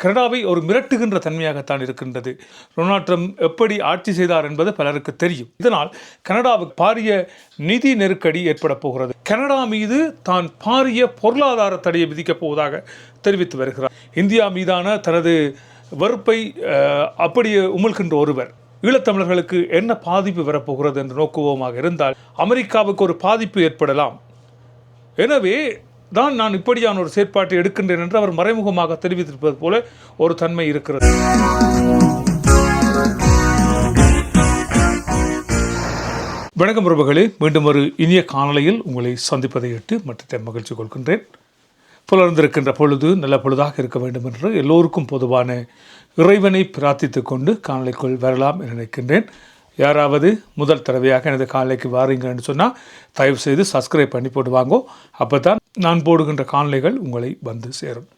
கனடாவை ஒரு மிரட்டுகின்ற தன்மையாகத்தான் இருக்கின்றது. டொனால்ட் ட்ரம்ப் எப்படி ஆட்சி செய்தார் என்பது பலருக்கு தெரியும். இதனால் கனடாவுக்கு பாரிய நிதி நெருக்கடி ஏற்பட போகிறது. கனடா மீது தான் பாரிய பொருளாதார தடையை விதிக்கப் போவதாக தெரிவித்து வருகிறார். இந்தியா மீதான தனது வெறுப்பை அப்படியே உமிழ்கின்ற ஒருவர். ஈழத்தமிழர்களுக்கு என்ன பாதிப்பு வரப்போகிறது என்று நோக்குவோமாக இருந்தால் அமெரிக்காவுக்கு ஒரு பாதிப்பு ஏற்படலாம். எனவே தான் நான் இப்படியான ஒரு செயற்பாட்டை எடுக்கின்றேன் என்று அவர் மறைமுகமாக தெரிவித்திருப்பது போல ஒரு தன்மை இருக்கிறது. வணக்கம் உறவுகளே. மீண்டும் ஒரு இனிய காணொலியில் உங்களை சந்திப்பதை எட்டு மற்றத்தை மகிழ்ச்சி கொள்கின்றேன். புலர்ந்திருக்கின்ற பொழுது நல்ல பொழுதாக இருக்க வேண்டும் என்று எல்லோருக்கும் பொதுவான இறைவனை பிரார்த்தித்துக் கொண்டு காணொலிக்குள் வரலாம் என நினைக்கின்றேன். யாராவது முதல் தடவையாக எனது காலைக்கு வாரீங்கன்னு சொன்னால் தயவு செய்து சப்ஸ்கிரைப் பண்ணி போட்டு வாங்கோ. அப்போ தான் நான் போடுகின்ற காணொளிகள் உங்களை வந்து சேரும்.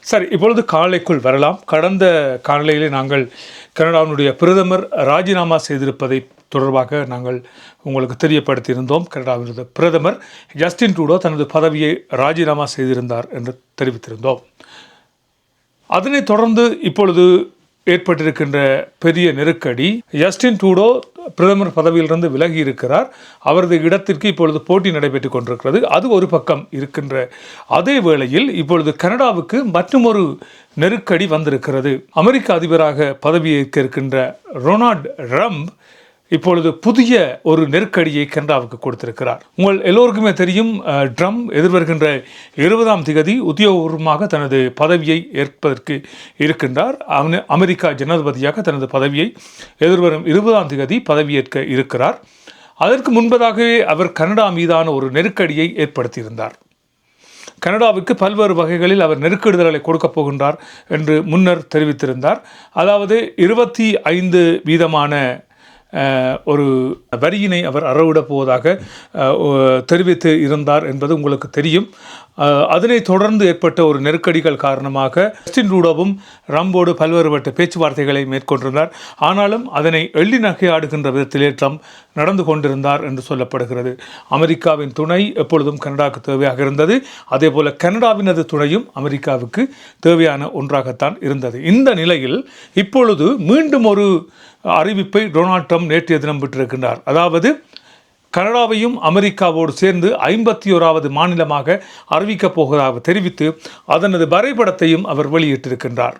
சரி இப்பொழுது காணொளிக்குள் வரலாம். கடந்த காணொளியிலே நாங்கள் கனடாவினுடைய பிரதமர் ராஜினாமா செய்திருப்பதை தொடர்பாக நாங்கள் உங்களுக்கு தெரியப்படுத்தியிருந்தோம். கனடாவினுடைய பிரதமர் ஜஸ்டின் ட்ரூடோ தனது பதவியை ராஜினாமா செய்திருந்தார் என்று தெரிவித்திருந்தோம். அதனைத் தொடர்ந்து இப்பொழுது ஏற்பட்டிருக்கின்ற பெரிய நெருக்கடி. ஜஸ்டின் டூடோ பிரதமர் பதவியிலிருந்து விலகி இருக்கிறார். அவரது இடத்திற்கு இப்பொழுது போட்டி நடைபெற்றுக் கொண்டிருக்கிறது. அது ஒரு பக்கம் இருக்கின்ற. அதே வேளையில் இப்பொழுது கனடாவுக்கு மற்றுமொரு நெருக்கடி வந்திருக்கிறது. அமெரிக்க அதிபராக பதவியேற்க இருக்கின்ற ரொனால்ட் ரம்ப் இப்பொழுது புதிய ஒரு நெருக்கடியை கனடாவுக்கு கொடுத்திருக்கிறார். உங்கள் எல்லோருக்குமே தெரியும் ட்ரம் ட்ரம்ப் எதிர்வருகின்ற இருபதாம் திகதி உத்தியோகபூர்வமாக தனது பதவியை ஏற்பதற்கு இருக்கின்றார். அமெ- அமெரிக்கா ஜனாதிபதியாக தனது பதவியை எதிர்வரும் இருபதாம் திகதி பதவியேற்க இருக்கிறார். அதற்கு முன்பதாகவே அவர் கனடா மீதான ஒரு நெருக்கடியை ஏற்படுத்தியிருந்தார். கனடாவுக்கு பல்வேறு வகைகளில் அவர் நெருக்கடிதல்களை கொடுக்கப் போகின்றார் என்று முன்னர் தெரிவித்திருந்தார். அதாவது இருபத்தி ஐந்து வீதமான ஒரு வரியினை அவர் அறவிடப் போவதாக தெரிவித்து இருந்தார் என்பது உங்களுக்கு தெரியும். அதனைத் தொடர்ந்து ஏற்பட்ட ஒரு நெருக்கடிகள் காரணமாக ஜஸ்டின் ரூடோவும் ரம்போடு பல்வேறுபட்ட பேச்சுவார்த்தைகளை மேற்கொண்டிருந்தார். ஆனாலும் அதனை எள்ளி நகையாடுகின்ற விதத்திலே ட்ரம்ப் நடந்து கொண்டிருந்தார் என்று சொல்லப்படுகிறது. அமெரிக்காவின் துணை எப்பொழுதும் கனடாவுக்கு தேவையாக இருந்தது. அதே போல கனடாவினது துணையும் அமெரிக்காவுக்கு தேவையான ஒன்றாகத்தான் இருந்தது. இந்த நிலையில் இப்பொழுது மீண்டும் ஒரு அறிவிப்பை டொனால்ட் ட்ரம்ப் நேற்றைய தினம் விட்டிருக்கின்றார். அதாவது கனடாவையும் அமெரிக்காவோடு சேர்ந்து ஐம்பத்தி ஓராவது மாநிலமாக அறிவிக்கப் போவதாக தெரிவித்து அதனது வரைபடத்தையும் அவர் வெளியிட்டிருக்கின்றார்.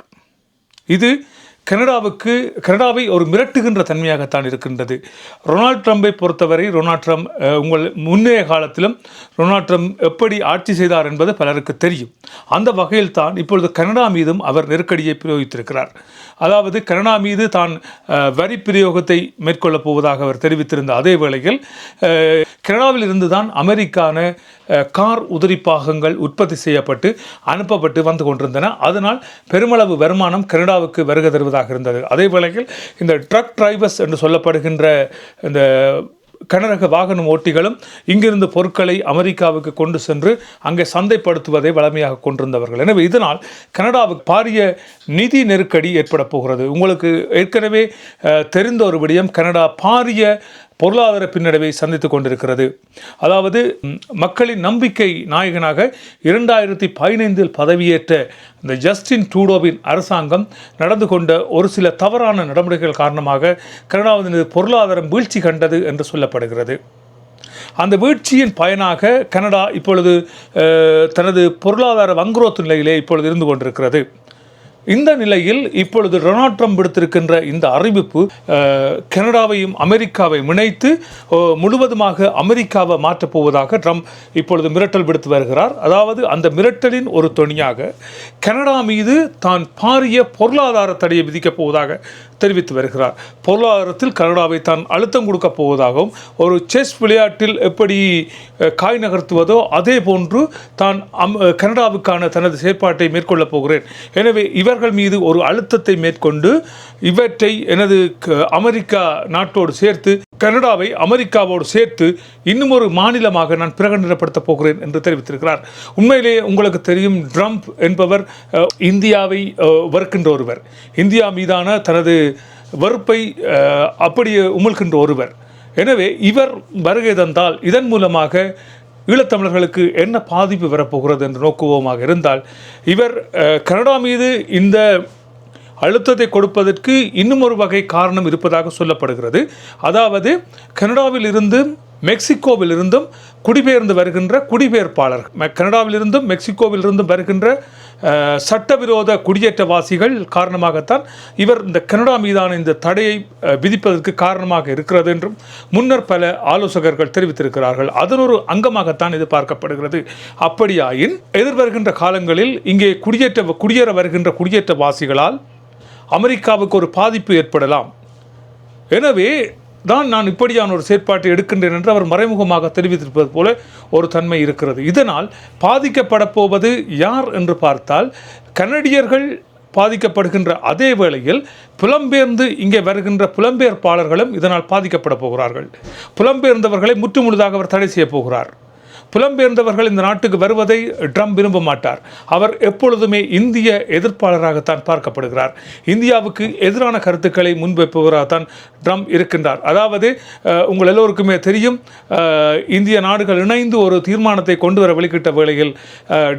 இது கனடாவுக்கு கனடாவை ஒரு மிரட்டுகின்ற தன்மையாகத்தான் இருக்கின்றது. ரொனால்ட் ட்ரம்பை பொறுத்தவரை ரொனால்ட் ட்ரம்ப் உங்கள் முன்னைய காலத்திலும் ரொனால்ட் ட்ரம்ப் எப்படி ஆட்சி செய்தார் என்பது பலருக்கு தெரியும். அந்த வகையில் தான் இப்பொழுது கனடா மீதும் அவர் நெருக்கடியை பிரயோகித்திருக்கிறார். அதாவது கனடா மீது தான் வரி பிரயோகத்தை மேற்கொள்ளப் போவதாக அவர் தெரிவித்திருந்த அதே வேளையில் கனடாவில் இருந்து தான் அமெரிக்கான கார் உதிரி பாகங்கள் உற்பத்தி செய்யப்பட்டு அனுப்பப்பட்டு வந்து கொண்டிருந்தன. அதனால் பெருமளவு வருமானம் கனடாவுக்கு வருகை தருவதாக இருந்தது. அதே வேளையில் இந்த ட்ரக் டிரைவர்ஸ் என்று சொல்லப்படுகின்ற இந்த கனரக வாகனம் ஓட்டிகளும் இங்கிருந்து பொருட்களை அமெரிக்காவுக்கு கொண்டு சென்று அங்கே சந்தைப்படுத்துவதை வளமையாக கொண்டிருந்தவர்கள். எனவே இதனால் கனடாவுக்கு பாரிய நிதி நெருக்கடி ஏற்பட போகிறது. உங்களுக்கு ஏற்கனவே தெரிந்த ஒரு விடயம் கனடா பாரிய பொருளாதார பின்னடைவை சந்தித்துக் கொண்டிருக்கிறது. அதாவது மக்களின் நம்பிக்கை நாயகனாக இரண்டாயிரத்தி பதினைந்தில் பதவியேற்ற இந்த ஜஸ்டின் டூடோவின் அரசாங்கம் நடந்து கொண்ட ஒரு சில தவறான நடவடிக்கைகள் காரணமாக கனடாவின் பொருளாதாரம் வீழ்ச்சி கண்டது என்று சொல்லப்படுகிறது. அந்த வீழ்ச்சியின் பயனாக கனடா இப்பொழுது தனது பொருளாதார வங்குரோத்து நிலையிலே இப்பொழுது இருந்து கொண்டிருக்கிறது. இந்த நிலையில் இப்பொழுது டொனால்ட் ட்ரம்ப் எடுத்திருக்கின்ற இந்த அறிவிப்பு கனடாவையும் அமெரிக்காவையும் இணைத்து முழுவதுமாக அமெரிக்காவை மாற்றப் போவதாக ட்ரம்ப் இப்பொழுது மிரட்டல் விடுத்து வருகிறார். அதாவது அந்த மிரட்டலின் ஒரு துணியாக கனடா மீது தான் பாரிய பொருளாதார தடையை விதிக்கப் போவதாக தெரிவித்து வருகிறார். பொருளாதாரத்தில் கனடாவை தான் அழுத்தம் கொடுக்கப் போவதாகவும் ஒரு செஸ் விளையாட்டில் எப்படி காய் நகர்த்துவதோ அதே போன்று தான் அம் கனடாவுக்கான தனது செயற்பாட்டை மேற்கொள்ளப் போகிறேன். எனவே அவர்கள் மீது ஒரு அழுத்தத்தை மேற்கொண்டு இவற்றை எனது க- அமெரிக்கா நாட்டோடு சேர்த்து கனடாவை அமெரிக்காவோடு சேர்த்து இன்னும் ஒரு மாநிலமாக நான் பிரகடனப்படுத்தப் போகிறேன் என்று தெரிவித்திருக்கிறார். உண்மையிலேயே உங்களுக்கு தெரியும் ட்ரம்ப் என்பவர் இந்தியாவை வறுக்கின்ற ஒருவர். இந்தியா மீதான தனது வெறுப்பை அப்படியே உமிழ்கின்ற ஒருவர். எனவே இவர் வருகை தந்தால் இதன் மூலமாக ஈழத்தமிழர்களுக்கு என்ன பாதிப்பு வரப்போகிறது என்று நோக்குவோமாக இருந்தால் இவர் கனடா மீது இந்த அழுத்தத்தை கொடுப்பதற்கு இன்னும் ஒரு வகை காரணம் இருப்பதாக சொல்லப்படுகிறது. அதாவது கனடாவில் இருந்தும் மெக்சிகோவில் இருந்தும் குடிபெயர்ந்து வருகின்ற குடிபெயர்ப்பாளர்கள். கனடாவில் இருந்தும் மெக்சிகோவில் இருந்தும் வருகின்ற சட்டவிரோத குடியேற்றவாசிகள் காரணமாகத்தான் இவர் இந்த கனடா மீதான இந்த தடையை விதிப்பதற்கு காரணமாக இருக்கிறது என்றும் முன்னர் பல ஆலோசகர்கள் தெரிவித்திருக்கிறார்கள். அதன் ஒரு அங்கமாகத்தான் இது பார்க்கப்படுகிறது. அப்படியாயின் எதிர்வருகின்ற காலங்களில் இங்கே குடியேற்ற குடியேற வருகின்ற குடியேற்றவாசிகளால் அமெரிக்காவுக்கு ஒரு பாதிப்பு ஏற்படலாம். எனவே தான் நான் இப்படியான ஒரு செயற்பாட்டை எடுக்கின்றேன் என்று அவர் மறைமுகமாக தெரிவித்திருப்பது போல ஒரு தன்மை இருக்கிறது. இதனால் பாதிக்கப்பட போவது யார் என்று பார்த்தால் கனடியர்கள் பாதிக்கப்படுகின்ற அதே வேளையில் புலம்பெயர்ந்து இங்கே வருகின்ற புலம்பெயர்ப்பாளர்களும் இதனால் பாதிக்கப்பட போகிறார்கள். புலம்பெயர்ந்தவர்களை முற்றுமுழுதாக அவர் தடை செய்ய போகிறார். புலம்பெயர்ந்தவர்கள் இந்த நாட்டுக்கு வருவதை ட்ரம்ப் விரும்ப மாட்டார். அவர் எப்பொழுதுமே இந்திய எதிர்ப்பாளராகத்தான் பார்க்கப்படுகிறார். இந்தியாவுக்கு எதிரான கருத்துக்களை முன்வைப்பவராகத்தான் ட்ரம்ப் இருக்கின்றார். அதாவது உங்கள் எல்லோருக்குமே தெரியும் இந்திய நாடுகள் இணைந்து ஒரு தீர்மானத்தை கொண்டு வர வெளிக்கிட்ட வேளையில்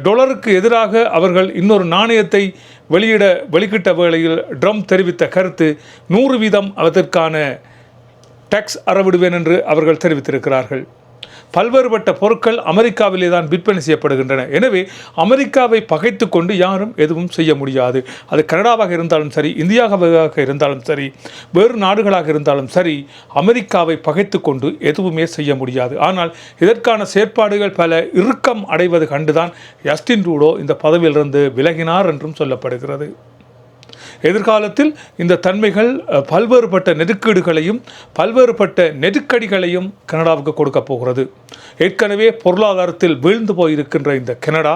டொலருக்கு எதிராக அவர்கள் இன்னொரு நாணயத்தை வெளியிட வெளிக்கிட்ட வேளையில் ட்ரம்ப் தெரிவித்த கருத்து நூறு வீதம் அதற்கான டேக்ஸ் அறவிடுவேன் என்று அவர்கள் தெரிவித்திருக்கிறார்கள். பல்வேறுபட்ட பொருட்கள் அமெரிக்காவிலே தான் விற்பனை செய்யப்படுகின்றன. எனவே அமெரிக்காவை பகைத்து கொண்டு யாரும் எதுவும் செய்ய முடியாது. அது கனடாவாக இருந்தாலும் சரி இந்தியாவாக இருந்தாலும் சரி வேறு நாடுகளாக இருந்தாலும் சரி அமெரிக்காவை பகைத்து கொண்டு எதுவுமே செய்ய முடியாது. ஆனால் இதற்கான செயற்பாடுகள் பல இறுக்கம் அடைவது கண்டுதான் ஜஸ்டின் ரூடோ இந்த பதவியிலிருந்து விலகினார் என்றும் சொல்லப்படுகிறது. எதிர்காலத்தில் இந்த தன்மைகள் பல்வேறுபட்ட நெருக்கீடுகளையும் பல்வேறுபட்ட நெருக்கடிகளையும் கனடாவுக்கு கொடுக்க போகிறது. ஏற்கனவே பொருளாதாரத்தில் வீழ்ந்து போயிருக்கின்ற இந்த கனடா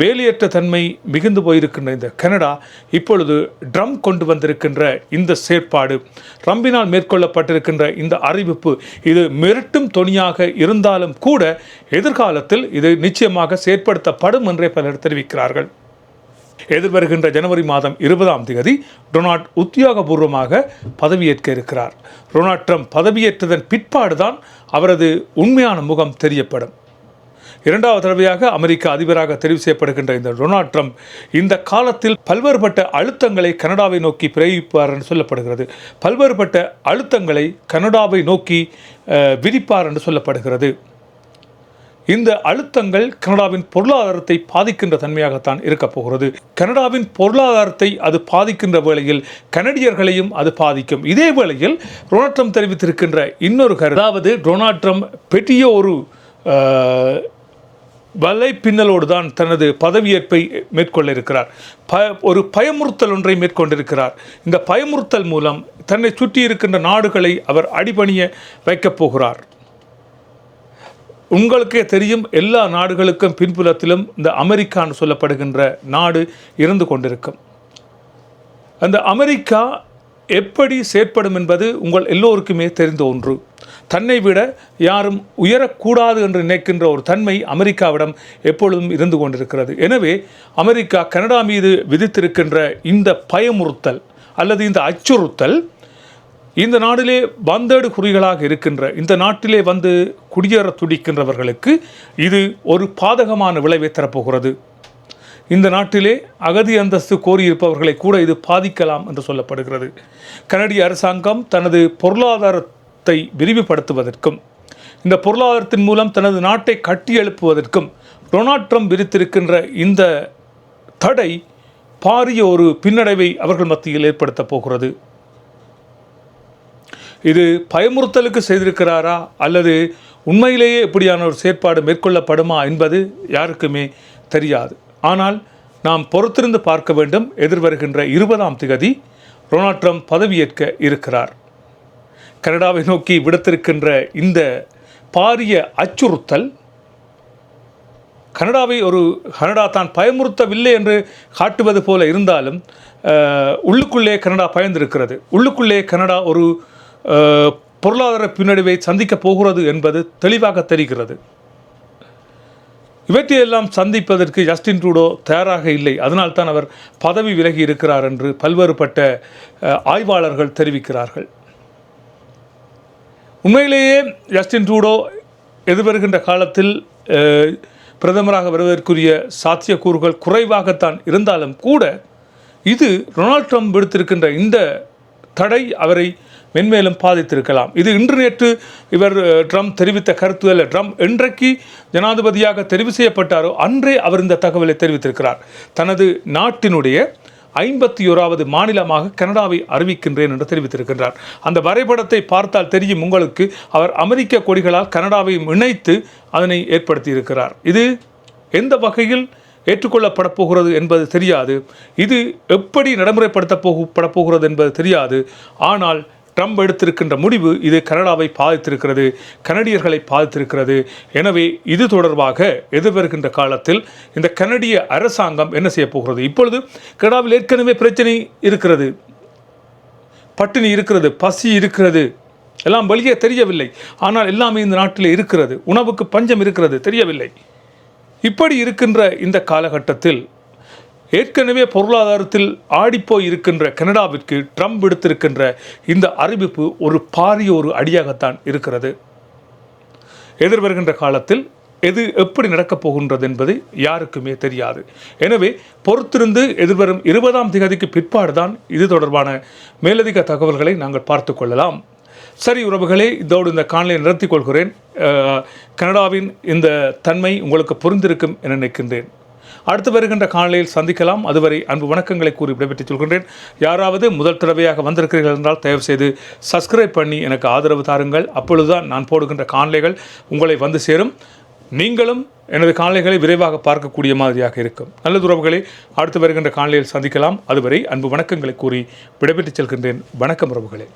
வேலையற்ற தன்மை மிகுந்து போயிருக்கின்ற இந்த கனடா இப்பொழுது ட்ரம் கொண்டு வந்திருக்கின்ற இந்த செயற்பாடு ட்ரம்பினால் மேற்கொள்ளப்பட்டிருக்கின்ற இந்த அறிவிப்பு இது மிரட்டும் தொனியாக இருந்தாலும் கூட எதிர்காலத்தில் இது நிச்சயமாக செயற்படுத்தப்படும் என்றே பலர் தெரிவிக்கிறார்கள். எதிர்வருகின்ற ஜனவரி மாதம் இருபதாம் தேதி டொனால்ட் உத்தியோகபூர்வமாக பதவியேற்க இருக்கிறார். டொனால்ட் ட்ரம்ப் பதவியேற்றதன் பிற்பாடுதான் அவரது உண்மையான முகம் தெரியப்படும். இரண்டாவது தடவையாக அமெரிக்க அதிபராக தெரிவு செய்யப்படுகின்ற இந்த டொனால்ட் ட்ரம்ப் இந்த காலத்தில் பல்வேறுபட்ட அழுத்தங்களை கனடாவை நோக்கி பிரயோகிப்பார் என்று சொல்லப்படுகிறது. பல்வேறுபட்ட அழுத்தங்களை கனடாவை நோக்கி விதிப்பார் என்று சொல்லப்படுகிறது. இந்த அழுத்தங்கள் கனடாவின் பொருளாதாரத்தை பாதிக்கின்ற தன்மையாகத்தான் இருக்கப் போகிறது. கனடாவின் பொருளாதாரத்தை அது பாதிக்கின்ற வேளையில் கனடியர்களையும் அது பாதிக்கும். இதே வேளையில் டொனால்ட் ட்ரம்ப் தெரிவித்திருக்கின்ற இன்னொரு கருத்து அதாவது டொனால்ட் ட்ரம்ப் பெரிய ஒரு வலை பின்னலோடு தான் தனது பதவியேற்பை மேற்கொள்ள இருக்கிறார் ப ஒரு பயமுறுத்தல் ஒன்றை மேற்கொண்டிருக்கிறார். இந்த பயமுறுத்தல் மூலம் தன்னை சுற்றி இருக்கின்ற நாடுகளை அவர் அடிபணிய வைக்கப் போகிறார். உங்களுக்கே தெரியும் எல்லா நாடுகளுக்கும் பின்புலத்திலும் இந்த அமெரிக்கான்னு சொல்லப்படுகின்ற நாடு இருந்து கொண்டிருக்கும். அந்த அமெரிக்கா எப்படி செயற்படும் என்பது உங்கள் எல்லோருக்குமே தெரிந்த ஒன்று. தன்னை விட யாரும் உயரக்கூடாது என்று நினைக்கின்ற ஒரு தன்மை அமெரிக்காவிடம் எப்பொழுதும் இருந்து கொண்டிருக்கிறது. எனவே அமெரிக்கா கனடா மீது விதித்திருக்கின்ற இந்த பயமுறுத்தல் அல்லது இந்த அச்சுறுத்தல் இந்த நாடிலே வந்தேடு குறிகளாக இருக்கின்ற இந்த நாட்டிலே வந்து குடியேற துடிக்கின்றவர்களுக்கு இது ஒரு பாதகமான விளைவை தரப்போகிறது. இந்த நாட்டிலே அகதி அந்தஸ்து கோரியிருப்பவர்களை கூட இது பாதிக்கலாம் என்று சொல்லப்படுகிறது. கனடிய அரசாங்கம் தனது பொருளாதாரத்தை விரிவுபடுத்துவதற்கும் இந்த பொருளாதாரத்தின் மூலம் தனது நாட்டை கட்டி எழுப்புவதற்கும் டொனால்ட் ட்ரம்ப் விரித்திருக்கின்ற இந்த தடை பாரிய ஒரு பின்னடைவை அவர்கள் மத்தியில் ஏற்படுத்தப் போகிறது. இது பயமுறுத்தலுக்கு செய்திருக்கிறாரா? அல்லது உண்மையிலேயே இப்படியான ஒரு செயற்பாடு மேற்கொள்ளப்படுமா என்பது யாருக்குமே தெரியாது. ஆனால் நாம் பொறுத்திருந்து பார்க்க வேண்டும். எதிர்வருகின்ற இருபதாம் திகதி டொனால்ட் ட்ரம்ப் பதவியேற்க இருக்கிறார். கனடாவை நோக்கி விடுத்திருக்கின்ற இந்த பாரிய அச்சுறுத்தல் கனடாவை ஒரு கனடா தான் பயமுறுத்தவில்லை என்று காட்டுவது போல இருந்தாலும் உள்ளுக்குள்ளே கனடா பயந்திருக்கிறது. உள்ளுக்குள்ளே கனடா ஒரு பொருளாதார பின்னடைவை சந்திக்கப் போகிறது என்பது தெளிவாக தெரிகிறது. இவற்றையெல்லாம் சந்திப்பதற்கு ஜஸ்டின் ட்ரூடோ தயாராக இல்லை. அதனால்தான் அவர் பதவி விலகி இருக்கிறார் என்று பல்வேறுபட்ட ஆய்வாளர்கள் தெரிவிக்கிறார்கள். உண்மையிலேயே ஜஸ்டின் ட்ரூடோ எதிர்வருகின்ற காலத்தில் பிரதமராக வருவதற்குரிய சாத்தியக்கூறுகள் குறைவாகத்தான் இருந்தாலும் கூட இது டொனால்ட் ட்ரம்ப் விடுத்திருக்கின்ற இந்த தடை அவரை மென்மேலும் பாதித்திருக்கலாம். இது இன்று நேற்று இவர் ட்ரம்ப் தெரிவித்த கருத்து அல்ல. ட்ரம்ப் என்றைக்கு ஜனாதிபதியாக தெரிவு செய்யப்பட்டாரோ அன்றே அவர் இந்த தகவலை தெரிவித்திருக்கிறார். தனது நாட்டினுடைய ஐம்பத்தி ஓராவது மாநிலமாக கனடாவை அறிவிக்கின்றேன் என்று தெரிவித்திருக்கின்றார். அந்த வரைபடத்தை பார்த்தால் தெரியும் உங்களுக்கு அவர் அமெரிக்க கொடிகளால் கனடாவையும் இணைத்து அதனை ஏற்படுத்தியிருக்கிறார். இது எந்த வகையில் ஏற்றுக்கொள்ளப்பட போகிறது என்பது தெரியாது. இது எப்படி நடைமுறைப்படுத்த போகு போகிறது என்பது தெரியாது. ஆனால் ட்ரம்ப் எடுத்திருக்கின்ற முடிவு இது கனடாவை பாதித்திருக்கிறது கனடியர்களை பாதித்திருக்கிறது. எனவே இது தொடர்பாக எதிர்வருகின்ற காலத்தில் இந்த கனடிய அரசாங்கம் என்ன செய்ய போகிறது? இப்பொழுது கனடாவில் ஏற்கனவே பிரச்சனை இருக்கிறது. பட்டினி இருக்கிறது பசி இருக்கிறது. எல்லாம் வெளியே தெரியவில்லை. ஆனால் எல்லாமே இந்த நாட்டில் இருக்கிறது. உணவுக்கு பஞ்சம் இருக்கிறது தெரியவில்லை. இப்படி இருக்கின்ற இந்த காலகட்டத்தில் ஏற்கனவே பொருளாதாரத்தில் ஆடிப்போய் இருக்கின்ற கனடாவிற்கு ட்ரம்ப் விடுத்திருக்கின்ற இந்த அறிவிப்பு ஒரு பாரிய ஒரு அடியாகத்தான் இருக்கிறது. எதிர்வருகின்ற காலத்தில் எது எப்படி நடக்கப் போகின்றது என்பது யாருக்குமே தெரியாது. எனவே பொறுத்திருந்து எதிர்வரும் இருபதாம் திகதிக்கு பிற்பாடுதான் இது தொடர்பான மேலதிக தகவல்களை நாங்கள் பார்த்து கொள்ளலாம். சரி உறவுகளே இதோடு இந்த காணலை நிறுத்திக் கொள்கிறேன். கனடாவின் இந்த தன்மை உங்களுக்கு புரிந்திருக்கும் என நினைக்கின்றேன். அடுத்து வருகின்ற காலையில் சந்திக்கலாம். அதுவரை அன்பு வணக்கங்களை கூறி விடைபெற்றுச் சொல்கின்றேன். யாராவது முதல் தடவையாக வந்திருக்கிறீர்கள் என்றால் தயவு செய்து சப்ஸ்கிரைப் பண்ணி எனக்கு ஆதரவு தாருங்கள். அப்பொழுதுதான் நான் போடுகின்ற காணொலிகள் உங்களை வந்து சேரும். நீங்களும் எனது காணொலிகளை விரைவாக பார்க்கக்கூடிய மாதிரியாக இருக்கும். நல்ல உறவுகளை அடுத்து வருகின்ற காணொலியில் சந்திக்கலாம். அதுவரை அன்பு வணக்கங்களை கூறி விடைபெற்றுச் செல்கின்றேன். வணக்கம் உறவுகளே.